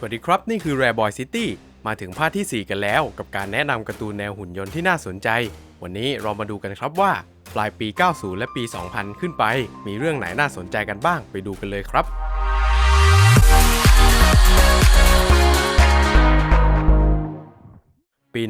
สวัสดีครับ นี่คือ Rare Boy City มาถึงภาคที่ 4 กันแล้ว กับการแนะนำการ์ตูนแนวหุ่นยนต์ที่น่าสนใจ วันนี้เรามาดูกันครับว่า ปลายปี 90 และปี 2000 ขึ้นไป มีเรื่องไหนน่าสนใจกันบ้างไปดูกันเลยครับ ปี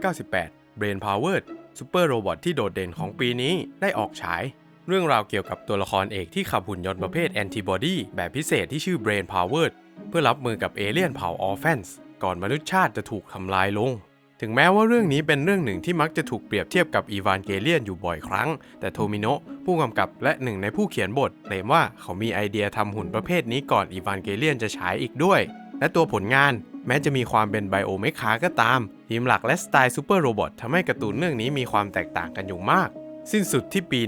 1998 Brain Powered ซูเปอร์โรบอทที่โดดเด่นของปีนี้ได้ออกฉาย เรื่องราวเกี่ยวกับตัวละครเอกที่ขับหุ่นยนต์ประเภทแอนติบอดีแบบพิเศษที่ชื่อ Brain Powered เพื่อรับมือกับเอเลี่ยนเผ่าออฟเฟนส์ก่อนมนุษยชาติจะถูกทำลายลง ถึงแม้ว่าเรื่องนี้เป็นเรื่องหนึ่งที่มักจะถูกเปรียบเทียบกับอีวานเกเลียนอยู่บ่อยครั้ง แต่โทมิโนะผู้กำกับและหนึ่งในผู้เขียนบทเคลมว่าเขามีไอเดียทำหุ่นประเภทนี้ก่อนอีวานเกเลียนจะฉายอีกด้วย และตัวผลงานแม้จะมีความเป็นไบโอเมคาก็ตาม ทีมหลักและสไตล์ซูเปอร์โรบอททำให้การ์ตูนเรื่องนี้มีความแตกต่างกันอยู่มาก สิ้นสุดที่ปี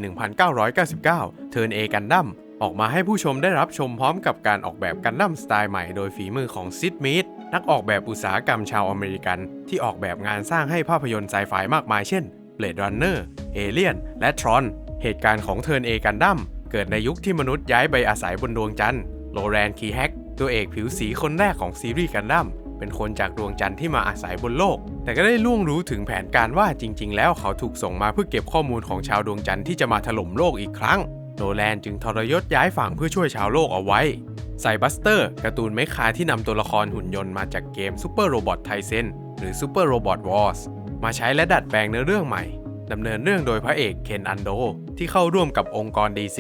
1999 เทิร์นเอกันดั้ม ออกมาให้ผู้ชมได้รับชมพร้อมกับการออกแบบกันดั้มสไตล์ใหม่โดยฝีมือของซิดมีดนักออกแบบอุตสาหกรรมชาวอเมริกัน ที่ออกแบบงานสร้างให้ภาพยนตร์ไซไฟมากมายเช่น Blade Runner Alien และ Tron เหตุการณ์ของเทิร์นเอกันดั้มเกิดในยุคที่มนุษย์ย้ายไปอาศัยบนดวงจันทร์โลแรนคีแฮกตัวเอกผิวสีคนแรกของซีรีส์กันดั้มเป็นคนจากดวงจันทร์ที่มาอาศัยบนโลก แต่ก็ได้ล่วงรู้ถึงแผนการว่าจริง ๆ แล้วเขาถูกส่งมาเพื่อเก็บข้อมูลของชาวดวงจันทร์ที่จะมาถล่มโลกอีกครั้ง โนแลนจึงทรยศย้ายฝั่งเพื่อช่วยชาวโลกเอาไว้ไซบัสเตอร์การ์ตูนเมคาที่นำตัวละครหุ่นยนต์มาจากเกม Super Robot t y s o n หรือ Super Robot Wars มาใช้และดัดแปลงเนื้อเรื่องใหม่ดำเนินเรื่องโดยพระเอกเคนอันโดที่เข้าร่วมกับองค์กร DC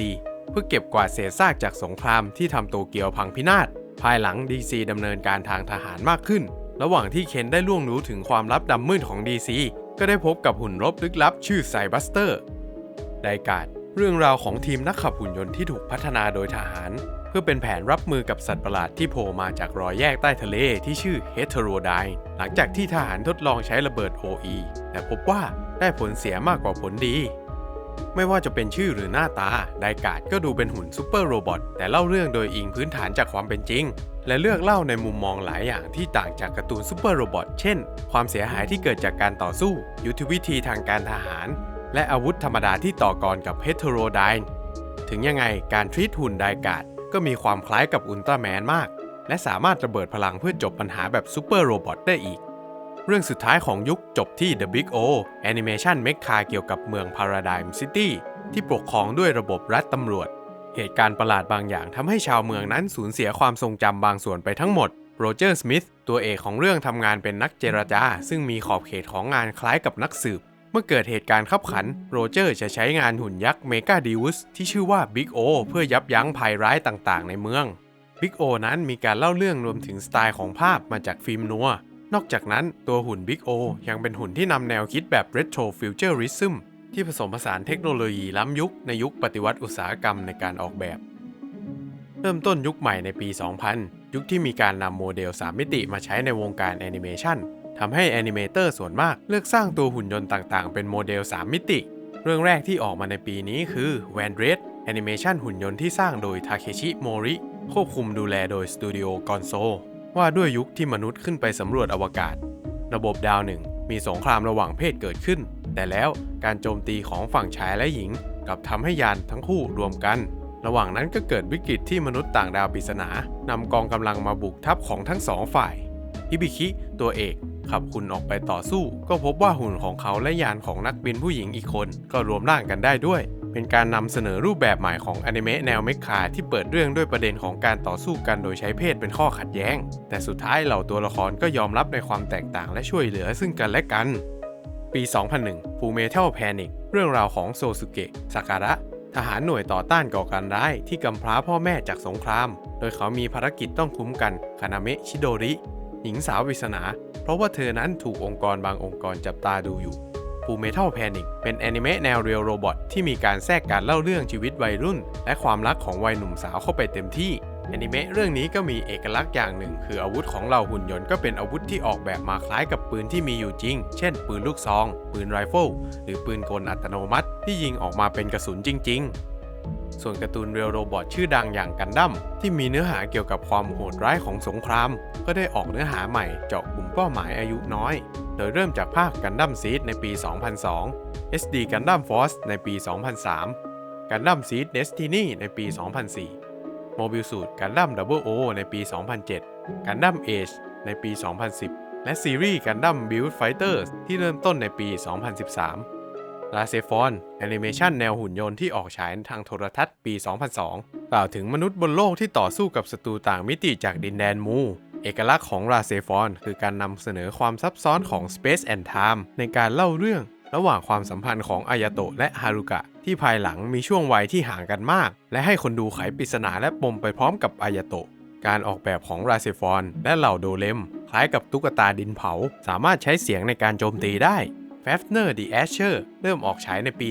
เพื่อเก็บกวาดเศษซากจากสงครามที่ทำโตเกียวพังพินาศ ภายหลัง DC ดำเนินการทางทหารมากขึ้น ระหว่างที่เคนได้ล่วงรู้ถึงความลับดำมืดของ DC ก็ได้พบกับหุ่นรบลึกลับชื่อไซบัสเตอร์ไดการ์ด เรื่องราวของทีมนักขับหุ่นยนต์ที่ถูกพัฒนาโดยทหาร เพื่อเป็นแผนรับมือกับสัตว์ประหลาดที่โผล่มาจากรอยแยกใต้ทะเลที่ชื่อเฮตโรไดหลังจากที่ทหารทดลองใช้ระเบิด OE แต่พบว่าได้ผลเสียมากกว่าผลดี ไม่ว่าจะเป็นชื่อหรือหน้าตา ไดกาดก็ดูเป็นหุ่นซูเปอร์โรบอทแต่เล่าเรื่องโดยอิงพื้นฐานจากความเป็นจริง และเลือกเล่าในมุมมองหลายอย่างที่ต่างจากการ์ตูนซูเปอร์โรบอทเช่น ความเสียหายที่เกิดจากการต่อสู้ ยุทธวิธีทางการทหาร และอาวุธธรรมดาที่ต่อกรกับเฮตโรไดน์ถึงยังไงการทรีตหุ่นไดการ์ดก็มีความคล้ายกับอุลตร้าแมนมาก และสามารถระเบิดพลังเพื่อจบปัญหาแบบซูเปอร์โรบอทได้อีก เรื่องสุดท้ายของยุคจบที่ The Big O แอนิเมชันเมคคาเกี่ยวกับเมือง Paradigm City ที่ปกครองด้วยระบบรัฐตำรวจ เหตุการณ์ประหลาดบางอย่างทำให้ชาวเมืองนั้นสูญเสียความทรงจำบางส่วนไปทั้งหมดโรเจอร์สมิธตัวเอกของเรื่องทำงานเป็นนักเจรจา ซึ่งมีขอบเขตของงานคล้ายกับนักสืบ เมื่อเกิดเหตุการณ์ขับขัน โรเจอร์จะใช้งานหุ่นยักษ์เมกาดิวสที่ชื่อว่าบิ๊กโอเพื่อยับยั้งภัยร้ายต่างๆ ในเมืองบิ๊กโอนั้นมีการเล่าเรื่องรวมถึงสไตล์ของภาพมาจากฟิล์มนัวนอกจากนั้นตัวหุ่นบิ๊กโอยังเป็นหุ่นที่นำแนวคิดแบบ Retro Futurism ที่ผสมผสานเทคโนโลยีล้ำยุคในยุคปฏิวัติอุตสาหกรรมในการออกแบบ เริ่มต้นยุคใหม่ในปี 2000 ยุคที่มีการนำโมเดล 3 มิติมาใช้ในวงการแอนิเมชัน ทำให้แอนิเมเตอร์ส่วนมากเลือกสร้างตัวหุ่นยนต์ต่างๆ เป็นโมเดล 3 มิติ เรื่องแรกที่ออกมาในปีนี้คือ v a n r e d แอนิเมชันหุ่นยนต์ที่สร้างโดยทาเคชิโมริควบคุมดูแลโดยสตูดิโอกอนโซว่าด้วยยุคที่มนุษย์ขึ้นไปสำรวจอวกาศ ระบบดาวหนึ่งมีสงครามระหว่างเพศเกิดขึ้น แต่แล้วการโจมตีของฝั่งชายและหญิงกลับทำให้ยานทั้งคู่รวมกัน ระหว่างนั้นก็เกิดวิกฤตที่มนุษย์ต่างดาวปริศนานำกองกำลังมาบุกทัพของทั้งสองฝ่ายฮิบิคิ ตัวเอก ขับหุ่นออกไปต่อสู้ ก็พบว่าหุ่นของเขาและยานของนักบินผู้หญิงอีกคน ก็รวมร่างกันได้ด้วย เป็นการนำเสนอรูปแบบใหม่ของอนิเมะแนวเมคคาที่เปิดเรื่องด้วยประเด็นของการต่อสู้กันโดยใช้เพศเป็นข้อขัดแย้ง แต่สุดท้ายเหล่าตัวละครก็ยอมรับในความแตกต่างและช่วยเหลือซึ่งกันและกัน ปี 2001 Full Metal Panic เรื่องราวของโซสุเกะซาการะทหารหน่วยต่อต้านก่อการร้ายที่กำพร้าพ่อแม่จากสงคราม โดยเขามีภารกิจต้องคุ้มกันคานาเมะชิโดริ หญิงสาวปริศนา เพราะว่าเธอนั้นถูกองค์กรบางองค์กรจับตาดูอยู่ Full Metal Panic เป็นแอนิเมะแนวเรียลโรบอทที่มีการแทรกการเล่าเรื่องชีวิตวัยรุ่น และความรักของวัยหนุ่มสาวเข้าไปเต็มที่แอนิเมะเรื่องนี้ก็มีเอกลักษณ์อย่างหนึ่ง คืออาวุธของเหล่าหุ่นยนต์ก็เป็นอาวุธที่ออกแบบมาคล้ายกับปืนที่มีอยู่จริง เช่น ปืนลูกซอง ปืนไรเฟิลหรือปืนกลอัตโนมัติ ที่ยิงออกมาเป็นกระสุนจริง ๆ ส่วนการ์ตูนเรียลโรบอทชื่อดังอย่างกันดั้มที่มีเนื้อหาเกี่ยวกับความโหดร้ายของสงคราม ก็ได้ออกเนื้อหาใหม่เจาะกลุ่มเป้าหมายอายุน้อย โดยเริ่มจากภาคกันดั้มซีดในปี 2002 SD กันดั้มฟอสในปี 2003กันดั้มซีดเดสตินีในปี 2004 โมบิลสูตรกันดั้มดับเบิลโอในปี 2007 Gundam Age ในปี 2010 และซีรีส์ Gundam Build Fighters ที่เริ่มต้นในปี 2013 ลาเซฟอนแอนิเมชันแนวหุ่นยนต์ที่ออกฉายทางโทรทัศน์ปี 2002 กล่าวถึงมนุษย์บนโลกที่ต่อสู้กับศัตรูต่างมิติจากดินแดนมู เอกลักษณ์ของราเซฟอนคือการนำเสนอความซับซ้อนของ Space and Time ในการเล่าเรื่องระหว่างความสัมพันธ์ของอายาโตะและฮารุกะ ที่ภายหลังมีช่วงวัยที่ห่างกันมาก และให้คนดูไขปริศนาและปมไปพร้อมกับอายาโตะการออกแบบของราเซฟอนและเหล่าโดเลม คล้ายกับตุ๊กตาดินเผา สามารถใช้เสียงในการโจมตีได้ f a f n e r the Asher เริ่มออกฉายในปี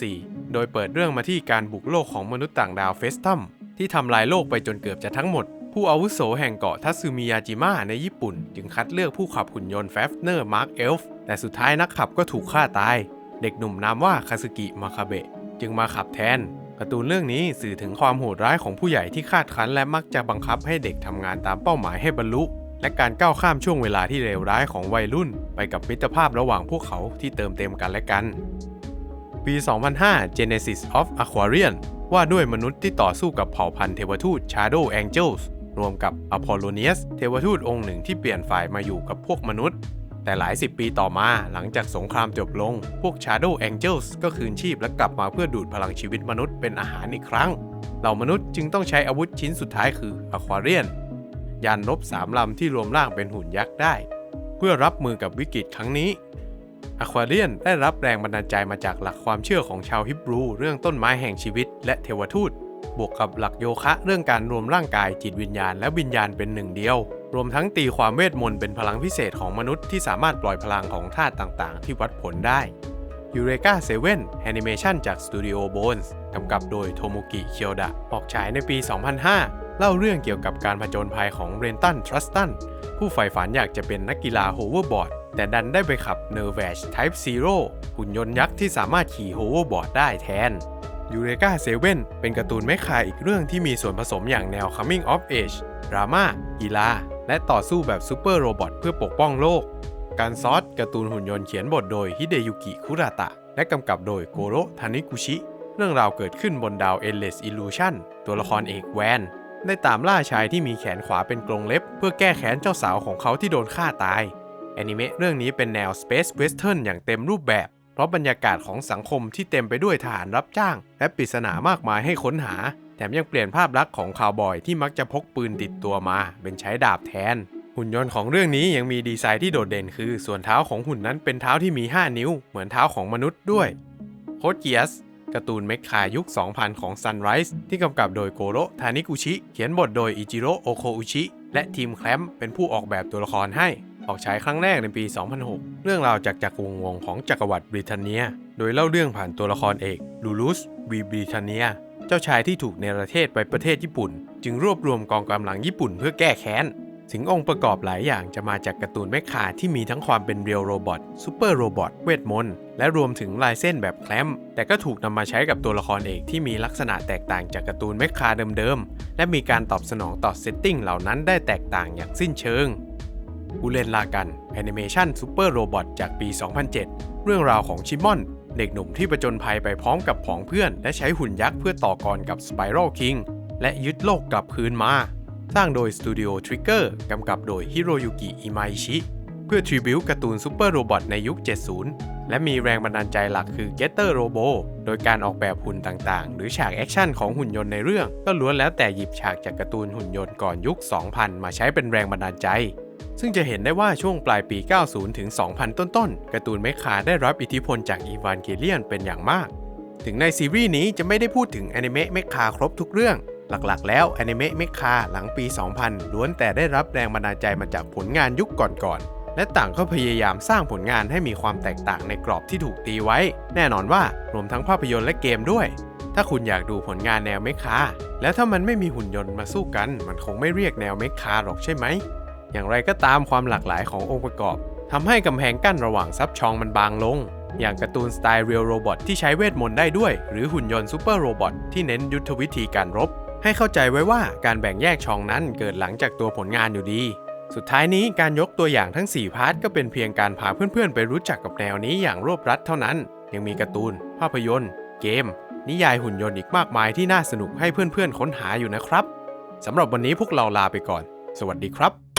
2004 โดยเปิดเรื่องมาที่การบุกโลกของมนุษย์ต่างดาวเฟสตัมที่ทำลายโลกไปจนเกือบจะทั้งหมด ผู้อาวุโสแห่งเกาะทัตสึมิยาจิมะในญี่ปุ่น จึงคัดเลือกผู้ขับหุ่นยนต์ f a f n e r Mark Elf แต่สุดท้ายนักขับก็ถูกฆ่าตาย เด็กหนุ่มนามว่าคาสึกิมาคาเบะจึงมาขับแทนการ์ตูนเรื่องนี้สื่อถึงความโหดร้ายของผู้ใหญ่ที่คาดคั้นและมักจะบังคับให้เด็กทำงานตามเป้าหมายให้บรรลุ และการก้าวข้ามช่วงเวลาที่เลวร้ายของวัยรุ่น ไปกับมิตรภาพระหว่างพวกเขาที่เติมเต็มกันและกัน ปี 2005 Genesis of Aquarian ว่าด้วยมนุษย์ที่ต่อสู้กับเผ่าพันธุ์เทวทูต Shadow Angels รวมกับ Apollonius เทวทูตองค์หนึ่งที่เปลี่ยนฝ่ายมาอยู่กับพวกมนุษย์ แต่หลายสิบปีต่อมาหลังจากสงครามจบลง พวก Shadow Angels ก็คืนชีพและกลับมาเพื่อดูดพลังชีวิตมนุษย์เป็นอาหารอีกครั้ง เหล่ามนุษย์จึงต้องใช้อาวุธชิ้นสุดท้ายคือ Aquarian ยานรบสามลำที่รวมร่างเป็นหุ่นยักษ์ได้ เพื่อรับมือกับวิกฤตครั้งนี้อควาเรียนได้รับแรงบันดาลใจมาจากหลักความเชื่อของชาวฮิบรู เรื่องต้นไม้แห่งชีวิต และเทวทูต บวกกับหลักโยคะเรื่องการรวมร่างกายจิตวิญญาณและวิญญาณเป็นหนึ่งเดียว รวมทั้งตีความเวทมนต์เป็นพลังพิเศษของมนุษย์ที่สามารถปล่อยพลังของธาตุต่างๆ ที่วัดผลได้ยูเรกาเซเว่นแอนิเมชันจากสตูดิโอโบนส์กำกับโดยโทโมกิ เคียวดะ ออกฉายในปี 2005 เล่าเรื่องเกี่ยวกับการผจญภัยของเรนตันทรัสตันผู้ใฝ่ฝันอยากจะเป็นนักกีฬาโฮเวอร์บอร์ดแต่ดันได้ไปขับ n e r v a g Type Zero หุ่นยนต์ยักษ์ที่สามารถขี่โฮเวอร์บอร์ดได้แทนยูเรกาเซเว่นเป็นการ์ตูนไม่คายอีกเรื่องที่มีส่วนผสมอย่างแนว Coming of Age ดราม่ากีฬา และต่อสู้แบบซูเปอร์โรบอทเพื่อปกป้องโลก การซอสการ์ตูนหุ่นยนต์เขียนบทโดยฮิเดยุกิคุระตะ และกำกับโดยโกโรทานิกุชิ เรื่องราวเกิดขึ้นบนดาว Endless Illusion ตัวละครเอกแวน ได้ตามล่าชายที่มีแขนขวาเป็นกรงเล็บ เพื่อแก้แค้นเจ้าสาวของเขาที่โดนฆ่าตายแอนิเมะเรื่องนี้เป็นแนว Space Western อย่างเต็มรูปแบบ เพราะบรรยากาศของสังคมที่เต็มไปด้วยทหารรับจ้าง และปริศนามากมายให้ค้นหา แถมยังเปลี่ยนภาพลักษณ์ของคาวบอยที่มักจะพกปืนติดตัวมา เป็นใช้ดาบแทน หุ่นยนต์ของเรื่องนี้ยังมีดีไซน์ที่โดดเด่นคือ ส่วนเท้าของหุ่นนั้นเป็นเท้าที่มี 5 นิ้ว เหมือนเท้าของมนุษย์ด้วยโคดเกียส การ์ตูนเมคคายุค 2000 ของ Sunrise ที่กำกับโดยโกโรทานิกุชิ เขียนบทโดยอิจิโร่โอโคอุชิ และทีมแคลมเป็นผู้ออกแบบตัวละครให้ ออกฉายครั้งแรกในปี 2006 เรื่องราวจากจักรวงวงของจักรวรรดิบริเทเนีย โดยเล่าเรื่องผ่านตัวละครเอกลูลุสวีบริเทเนีย เจ้าชายที่ถูกเนรเทศไปประเทศญี่ปุ่น จึงรวบรวมกองกำลังญี่ปุ่นเพื่อแก้แค้น สิ่งองค์ประกอบหลายอย่างจะมาจากการ์ตูนแมคคาที่มีทั้งความเป็นเรียลโรบอทซูเปอร์โรบอทเวทมนต์และรวมถึงลายเส้นแบบแคลมแต่ก็ถูกนำมาใช้กับตัวละครเอกที่มีลักษณะแตกต่างจากการ์ตูนแมคคาเดิมๆ และมีการตอบสนองต่อเซตติ้งเหล่านั้นได้แตกต่างอย่างสิ้นเชิงผู้เลนลากันแอนิเมชันซูเปอร์โรบอทจากปี 2007 เรื่องราวของชิมอน เด็กหนุ่มที่ประจนภัยไปพร้อมกับผองเพื่อน และใช้หุ่นยักษ์เพื่อต่อกรกับสไปรัลคิงและยึดโลกกลับคืนมา สร้างโดยสตูดิโอทริกเกอร์กำกับโดยฮิโรยุกิอิมาอิชิ เพื่อทริบิวการ์ตูนซูเปอร์โรบอทในยุค 70 และมีแรงบันดาลใจหลักคือ Getter Robo โดยการออกแบบหุ่นต่างๆ หรือฉากแอคชั่นของหุ่นยนต์ในเรื่อง ก็ล้วนแล้วแต่หยิบฉากจากการ์ตูนหุ่นยนต์ก่อนยุค 2000 มาใช้เป็นแรงบันดาลใจ ซึ่งจะเห็นได้ว่าช่วงปลายปี 90 ถึง 2000 ต้นๆการ์ตูนเมคคาได้รับอิทธิพลจากอีวานเกเลียนเป็นอย่างมาก ถึงในซีรีส์นี้จะไม่ได้พูดถึงแอนิเมะเมคคาครบทุกเรื่อง หลักๆ แล้วแอนิเมะเมคคาหลังปี 2000 ล้วนแต่ได้รับแรงบันดาลใจมาจากผลงานยุคก่อนๆ และต่างก็พยายามสร้างผลงานให้มีความแตกต่างในกรอบที่ถูกตีไว้ แน่นอนว่ารวมทั้งภาพยนตร์และเกมด้วย ถ้าคุณอยากดูผลงานแนวเมคคาแล้วถ้ามันไม่มีหุ่นยนต์มาสู้กัน มันคงไม่เรียกแนวเมคคาหรอกใช่ไหม อย่างไรก็ตามความหลากหลายขององค์ประกอบทำให้กำแพงกั้นระหว่างซับชองมันบางลงอย่างการ์ตูนสไตล์เรียลโรบอทที่ใช้เวทมนต์ได้ด้วย หรือหุ่นยนต์ซูเปอร์โรบอทที่เน้นยุทธวิธีการรบ ให้เข้าใจไว้ว่าการแบ่งแยกช่องนั้นเกิดหลังจากตัวผลงานอยู่ดี สุดท้ายนี้การยกตัวอย่างทั้ง 4 พาร์ทก็เป็นเพียงการพาเพื่อนๆ ไปรู้จักกับแนวนี้อย่างรวบรัดเท่านั้น ยังมีการ์ตูน ภาพยนตร์ เกม นิยายหุ่นยนต์อีกมากมายที่น่าสนุกให้เพื่อนๆ ค้นหาอยู่นะครับสำหรับวันนี้พวกเราลาไปก่อนสสวัสดีครับ